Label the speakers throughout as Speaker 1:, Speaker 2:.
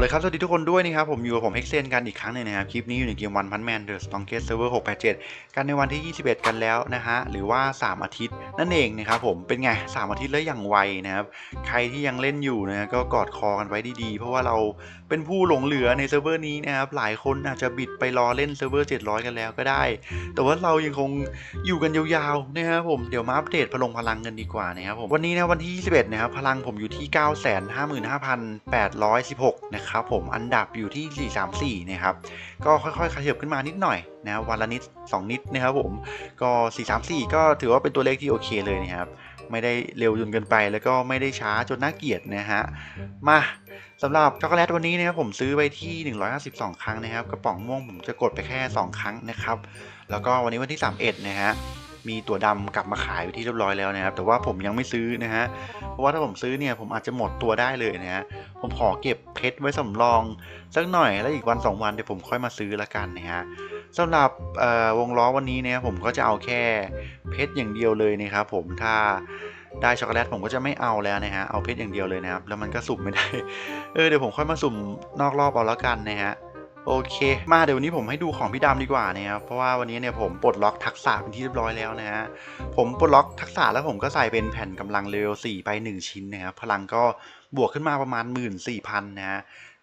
Speaker 1: เลยครับ สวัสดีทุกคนด้วยนะครับ ผมอยู่กับผมเฮกเซนกันอีกครั้งหนึ่งนะครับ คลิปนี้อยู่ในเกมวันพันแมนเดอะสตองเกสเซิร์ฟเวอร์687กันในวันที่ 21 กันแล้วนะฮะ หรือว่า 3 อาทิตย์นั่นเองนะครับผมเป็นไง 3 อาทิตย์แล้วอย่างไวนะครับ ใครที่ยังเล่นอยู่นะก็กอดคอกันไว้ดีๆ เพราะว่าเราเป็นผู้หลงเหลือในเซิร์ฟเวอร์นี้นะครับ หลายคนอาจจะบิดไปรอเล่นเซิร์ฟเวอร์700 กันแล้วก็ได้ แต่ว่าเรายังคงอยู่กันยาวๆนะครับผมเดี๋ยวมาอัปเดตพลังพลังกันดีกว่านะครับผมวันนี้นะวันที่ 21 นะครับพลังผมอยู่ที่ 955,816นะครับผมอันดับอยู่ที่ 434 นะครับ ก็ค่อยๆขยับขึ้นมานิดหน่อยนะวันละนิด 2 นิดนะครับผมก็ 434 ก็ถือว่าเป็นตัวเลขที่โอเคเลยนะครับไม่ได้เร็วจนเกินไปแล้วก็ไม่ได้ช้าจนน่าเกลียดนะฮะ มาสำหรับช็อกโกแลตวันนี้นะครับผมซื้อไปที่ 152 ครั้งนะครับ กระป๋องม่วงผมจะกดไปแค่ 2 ครั้งนะครับ แล้วก็วันนี้วันที่ 31 นะฮะ มีตัวดำกลับมาขายอยู่ที่เรียบร้อยแล้วนะครับ แต่ว่าผมยังไม่ซื้อนะฮะ เพราะว่าถ้าผมซื้อเนี่ยผมอาจจะหมดตัวได้เลยนะฮะ ผมขอเก็บเพชรไว้สำรองสักหน่อยแล้วอีกวัน 2 วันเดี๋ยวผมค่อยมาซื้อละกันนะฮะสำหรับวงล้อวันนี้เนี่ยผมก็จะเอาแค่เพชรอย่างเดียวเลยนะครับผมถ้าได้ช็อกโกแลตผมก็จะไม่เอาแล้วนะฮะเอาเพชรอย่างเดียวเลยนะครับแล้วมันก็สุ่มไม่ได้เออเดี๋ยวผมค่อยมาสุ่มนอกรอบเอาแล้วกันนะฮะ โอเค มาเดี๋ยววันนี้ผมให้ดูของพี่ดำดีกว่านะครับเพราะว่าวันนี้เนี่ยผมปลดล็อกทักษะเป็นที่เรียบร้อยแล้วนะฮะผมปลดล็อกทักษะแล้วผมก็ใส่เป็นแผ่นกำลังเลเวล4ไป 1 ชิ้นนะครับพลังก็บวกขึ้นมาประมาณ 1 4 0 0 0นะฮะ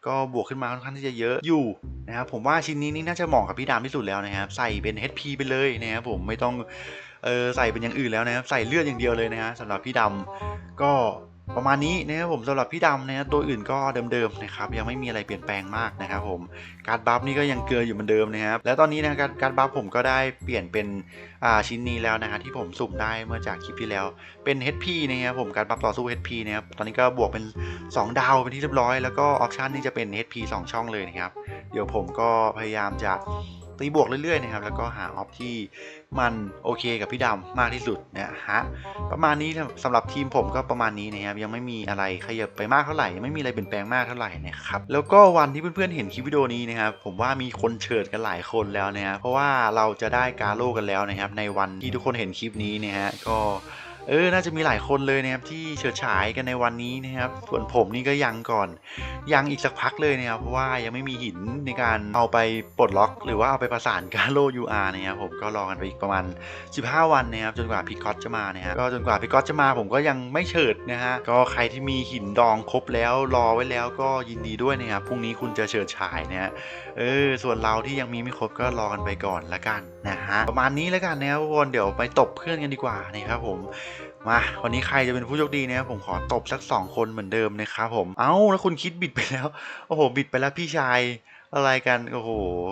Speaker 1: ก็บวกขึ้นมาค่อนข้างที่จะเยอะอยู่นะครับผมว่าชิ้นนี้นี่น่าจะเหมาะกับพี่ดำที่สุดแล้วนะครับใส่เป็น HP ไปเลยนะครับผมไม่ต้องเออใส่เป็นอย่างอื่นแล้วนะครับใส่เลือดอย่างเดียวเลยนะฮะสำหรับพี่ดำก็ ประมาณนี้นะครับผมสำหรับพี่ดำนะตัวอื่นก็เดิมๆนะครับยังไม่มีอะไรเปลี่ยนแปลงมากนะครับผมการบัฟนี่ก็ยังเกลืออยู่เหมือนเดิมนะครับแล้วตอนนี้นะการการบัฟผมก็ได้เปลี่ยนเป็นชิ้นนี้แล้วนะฮะที่ผมสุ่มได้เมื่อจากคลิปที่แล้วเป็น HP นะครับผมการบัฟต่อสู้ HP นะครับตอนนี้ก็บวกเป็น 2 ดาวเป็นที่เรียบร้อยแล้วก็ออปชันนี่จะเป็น HP 2 ช่องเลยนะครับเดี๋ยวผมก็พยายามจะ ตีบวกเรื่อยๆนะครับแล้วก็หาออฟที่มันโอเคกับพี่ดำมากที่สุดนะฮะประมาณนี้สำหรับทีมผมก็ประมาณนี้นะครับยังไม่มีอะไรขยับไปมากเท่าไหร่ยังไม่มีอะไรเปลี่ยนแปลงมากเท่าไหร่นะครับแล้วก็วันที่เพื่อนๆเห็นคลิปวิดีโอนี้นะครับผมว่ามีคนเชิญกันหลายคนแล้วนะครับเพราะว่าเราจะได้กาโลกันแล้วนะครับในวันที่ทุกคนเห็นคลิปนี้นะฮะก็ เออ น่าจะมีหลายคนเลยนะครับที่เฉิดฉายกันในวันนี้นะครับ ส่วนผมนี่ก็ยังก่อน ยังอีกสักพักเลยนะครับ เพราะว่ายังไม่มีหินในการเอาไปปลดล็อก หรือว่าเอาไปประสานกาโล UR นะครับผมก็รอกันไปอีกประมาณ 15 วันนะครับจนกว่าพิกอตจะมานะครับก็จนกว่าพิกอตจะมาผมก็ยังไม่เฉิดนะฮะก็ใครที่มีหินดองครบแล้วรอไว้แล้วก็ยินดีด้วยนะครับพรุ่งนี้คุณจะเฉิดฉายนะฮะเออ ส่วนเราที่ยังมีไม่ครบก็รอกันไปก่อนละกันนะฮะประมาณนี้แล้วกันนะครับทุกคนเดี๋ยวไปตบเพื่อนกันดีกว่านะครับผมมาวันนี้ใครจะเป็นผู้โชคดีนะครับผมขอตบสัก 2 คนเหมือนเดิมนะครับผม เอ้าแล้วคุณคิดบิดไปแล้ว โอ้โห บิดไปแล้วพี่ชายอะไรกันโอ้โห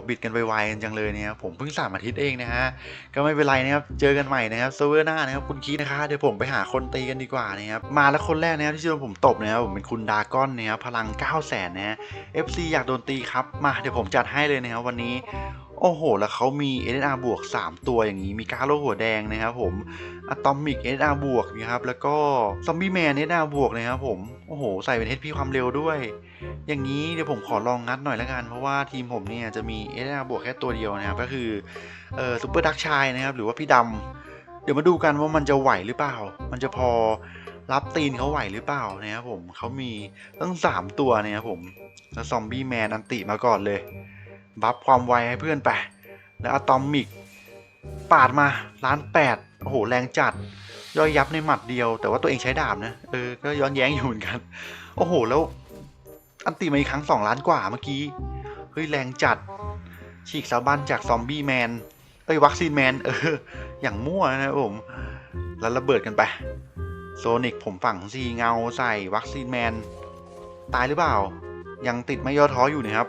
Speaker 1: บิดกันไวๆกันจังเลยเนี่ยผมเพิ่งสามอาทิตย์เองนะฮะก็ไม่เป็นไรนะครับเจอกันใหม่นะครับเซิร์ฟเวอร์หน้านะครับคุณคิดนะคะเดี๋ยวผมไปหาคนตีกันดีกว่านะครับมาแล้วคนแรกนะครับที่โดนผมตบนะครับผมเป็นคุณดาก้อนนะครับพลัง9 0 0 0 0นนะฮะ FC อยากโดนตีครับมาเดี๋ยวผมจัดให้เลยนะครับวันนี้ โอ้โห แล้วเขามี SR บวก 3 ตัวอย่างนี้มีกาโลหัวแดงนะครับผมอะตอมิก SR บวกนะครับแล้วก็ซอมบี้แมน SR บวกนะครับผมโอ้โห ใส่เป็น HP ความเร็วด้วย อย่างนี้เดี๋ยวผมขอลองงัดหน่อยละกัน เพราะว่าทีมผมเนี่ยจะมี SR บวกแค่ตัวเดียวนะครับก็คือเอ่อซูเปอร์ดักชายนะครับหรือว่าพี่ดำเดี๋ยวมาดูกันว่ามันจะไหวหรือเปล่า มันจะพอรับตีนเขาไหวหรือเปล่านะครับผมเขามีตั้ง 3 ตัวนะครับผมแล้วซอมบี้แมนอันติมาก่อนเลย บัฟความไวให้เพื่อนไป แล้วอะตอมิก ปาดมาล้านแปดโอ้โห แรงจัด ย่อยยับในหมัดเดียว แต่ว่าตัวเองใช้ดาบนะ เออ ก็ย้อนแย้งอยู่เหมือนกัน โอ้โห แล้วอันติมาอีกครั้งสองล้านกว่าเมื่อกี้ เฮ้ย แรงจัด ฉีกสาบันจากซอมบี้แมน เอ้ย วัคซีนแมน เออ อย่างมั่วนะผม แล้วระเบิดกันไป โซนิกผมฝั่งซีเงาใส่วัคซีนแมน ตายหรือเปล่า ยังติดไม่ย่อท้ออยู่นะครับ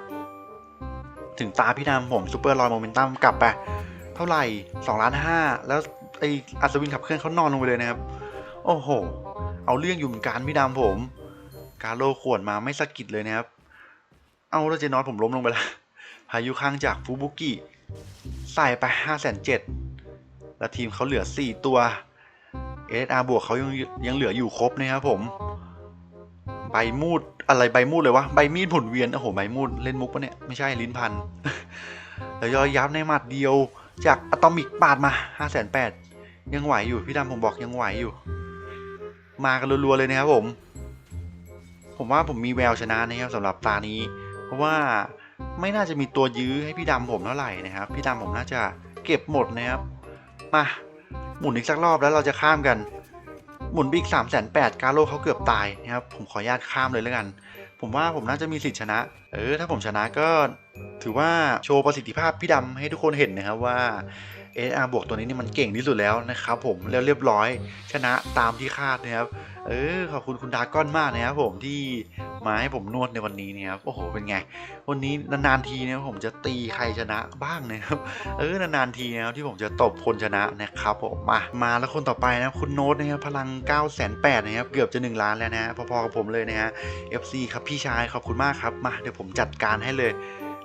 Speaker 1: ถึงตาพี่นำผมซูเปอร์ลอยโมเมนตัมกลับไปเท่าไหร่2ล้านห้าแล้วไออัศวินขับเคลื่อนเขานอนลงไปเลยนะครับ โอ้โห เอาเรื่องอยู่เหมือนกันพี่ดำผม กาโลขวนมาไม่สะกิดเลยนะครับ เอาแล้วเจนอสผมล้มลงไปล้วพายุข้างจากฟูบุกิใส่ไป5 7 0 0 0แล้วทีมเขาเหลือ 4 ตัว SR บวกเขายังยังเหลืออยู่ครบนะครับผม ใบมูดอะไรใบมูดเลยวะใบมีดผุนเวียนโอ้โหใบมูดเล่นมุกปะเนี่ยไม่ใช่ลิ้นพันแล้วย่อยยับในหมัดเดียวจากอะตอมิกปาดมา5 8 0 0 0ยังไหวอยู่พี่ดำผมบอกยังไหวอยู่ มากันรัวๆเลยนะครับผม ผมว่าผมมีแววชนะนะครับสำหรับตานี้ เพราะว่าไม่น่าจะมีตัวยื้อให้พี่ดำผมเท่าไหร่นะครับ พี่ดำผมน่าจะเก็บหมดนะครับ มาหมุนอีกสักรอบแล้วเราจะข้ามกัน หมุนไปอีกสามแสนแปดกาโลเขาเกือบตายนะครับผมขออนุญาตข้ามเลยแล้วกัน ผมว่าผมน่าจะมีสิทธิชนะ เออถ้าผมชนะก็ถือว่าโชว์ประสิทธิภาพพี่ดำให้ทุกคนเห็นนะครับว่า SR บวกตัวนี้นี่มันเก่งที่สุดแล้วนะครับผมแล้วเรียบร้อยชนะตามที่คาดนะครับเออขอบคุณคุณดาก้อนมากนะครับผมที่มาให้ผมนวดในวันนี้นะครับโอ้โหเป็นไง วันนี้นานๆทีนะผมจะตีใครชนะบ้างนะครับเออนานๆทีนะครับที่ผมจะตบคนชนะนะครับผมมามาแล้วคนต่อไปนะคุณโน้ตนะครับพลัง9 8 0 0 0นแนะครับเกือบจะ 1 ล้านแล้วนะพอๆกับผมเลยนะฮะ FC ครับพี่ชายขอบคุณมากครับมาเดี๋ยวผมจัดการให้เลย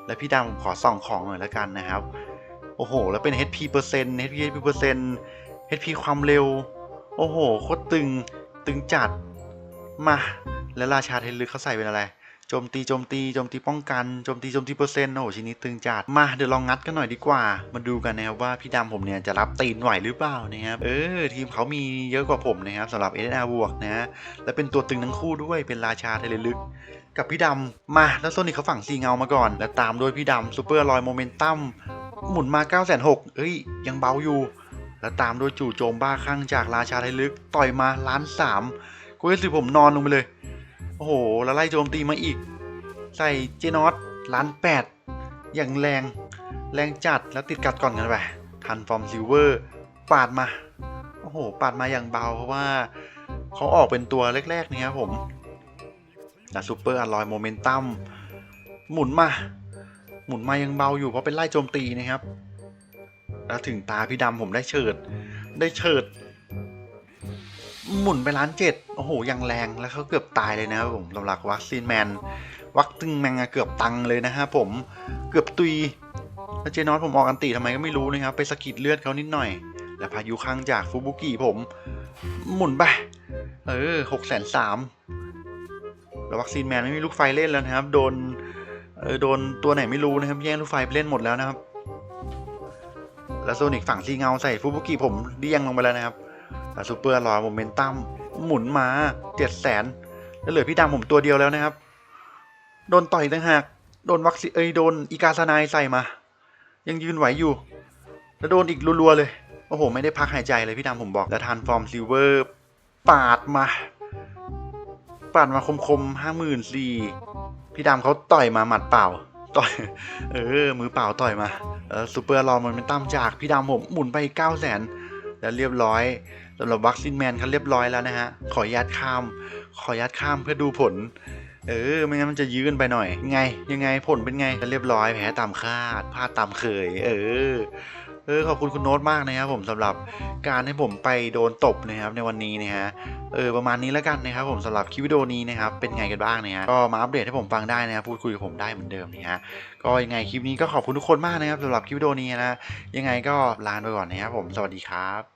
Speaker 1: แล้วพี่ดำผมขอส่องของหน่อยแล้วกันนะครับ โอ้โห แล้วเป็น HP เปอร์เซ็นต์ HP HP เปอร์เซ็นต์ HP ความเร็ว โอ้โห โคตรตึง ตึงจัด มา แล้วราชาเทนลึกเขาใส่เป็นอะไร โจมตีโจมตีโจมตีป้องกัน โจมตีโจมตีเปอร์เซ็นต์ โอ้โห ชิ้นนี้ตึงจัด มา เดี๋ยวลองงัดกันหน่อยดีกว่า มาดูกันนะครับว่าพี่ดำผมเนี่ยจะรับตีนไหวหรือเปล่านะครับ เออ ทีมเขามีเยอะกว่าผมนะครับสำหรับ SNR บวกนะ และเป็นตัวตึงทั้งคู่ด้วย เป็นราชาเทลลึกกับพี่ดำมาแล้วโซนิกเขาฝั่งซีเงามาก่อน แล้วตามด้วยพี่ดำซูเปอร์ลอยโมเมนตัม หมุนมา9 6 0 0 0เอ้ย ยังเบาอยู่ แล้วตามด้วยจู่โจมบ้าคลั่งจากราชาไทยลึก ต่อยมาล้านสามกูรู้สึกผมนอนลงไปเลย โอ้โห แล้วไล่โจมตีมาอีก ใส่เจนอตล้านแปดอย่างแรง แรงจัดแล้วติดกัดก่อนกันไป ทันฟอร์มซิลเวอร์ ปาดมา โอ้โห ปาดมาอย่างเบาเพราะว่าเขาออกเป็นตัวแรกๆนี่ครับผมแล้วซูเปอร์อลอยโมเมนตัมหมุนมา หมุนมายังเบาอยู่เพราะเป็นไล่โจมตีนะครับ แล้วถึงตาพี่ดำผมได้เฉิด ได้เฉิด หมุนไปล้านเจ็ดโอ้โหยังแรงแล้วเขาเกือบตายเลยนะครับผมสำหรับวัคซีนแมน วัคตึงแมงอะเกือบตังเลยนะฮะผมเกือบตุยแล้วเจนอสผมออกอันตีทำไมก็ไม่รู้นะครับ ไปสะกิดเลือดเขานิดหน่อย แล้วพายุข้างจากฟูบุกิผม หมุนไปเออหกแสนสามแล้ววัคซีนแมนไม่มีลูกไฟเล่นแล้วนะครับ โดน เออโดนตัวไหนไม่รู้นะครับแย่งลูกไฟไปเล่นหมดแล้วนะครับ แล้วโซนิกฝั่งซีเงาใส่ฟูบุกิผมเดี้ยงลงไปแล้วนะครับแล้วซูเปอร์ลอยโมเมนตัมหมุนมาเจ็ดแสนแล้วเหลือพี่ดำผมตัวเดียวแล้วนะครับ โดนต่อยต่างหากโดนวัคซีเอ้ยโดนอีกาซานายใส่มา ยังยืนไหวอยู่ แล้วโดนอีกรัวๆเลยโอ้โห ไม่ได้พักหายใจเลยพี่ดำผมบอก แล้วทานฟอร์มซิลเวอร์ ปาดมา ปาดมาคมๆห้าหมื่นสี่ พี่ดำเขาต่อยมาหมัดเปล่า ต่อย เออ มือเปล่าต่อยมาเออซูเปอร์ลอมันเป็นตั้มจากพี่ดำผมหมุนไปเก้าแสนแล้วเรียบร้อยสำหรับวัคซีนแมนเขาเรียบร้อยแล้วนะฮะ ขออนุญาตข้าม ขออนุญาตข้ามเพื่อดูผล เออ ไม่งั้นมันจะยื้อกันไปหน่อย ไง ยังไงผลเป็นไงเรียบร้อยแพ้ตามคาดพลาดตามเคย เออ เออขอบคุณคุณโน้ตมากนะครับผมสำหรับการให้ผมไปโดนตบนะครับในวันนี้นะฮะเออประมาณนี้แล้วกันนะครับผมสำหรับคลิปวิดีโอนี้นะครับเป็นไงกันบ้างนะฮะก็มาอัปเดตให้ผมฟังได้นะครับพูดคุยกับผมได้เหมือนเดิมนะฮะก็ยังไงคลิปนี้ก็ขอบคุณทุกคนมากนะครับสำหรับคลิปวิดีโอนี้นะยังไงก็ลาไปก่อนนะครับผมสวัสดีครับ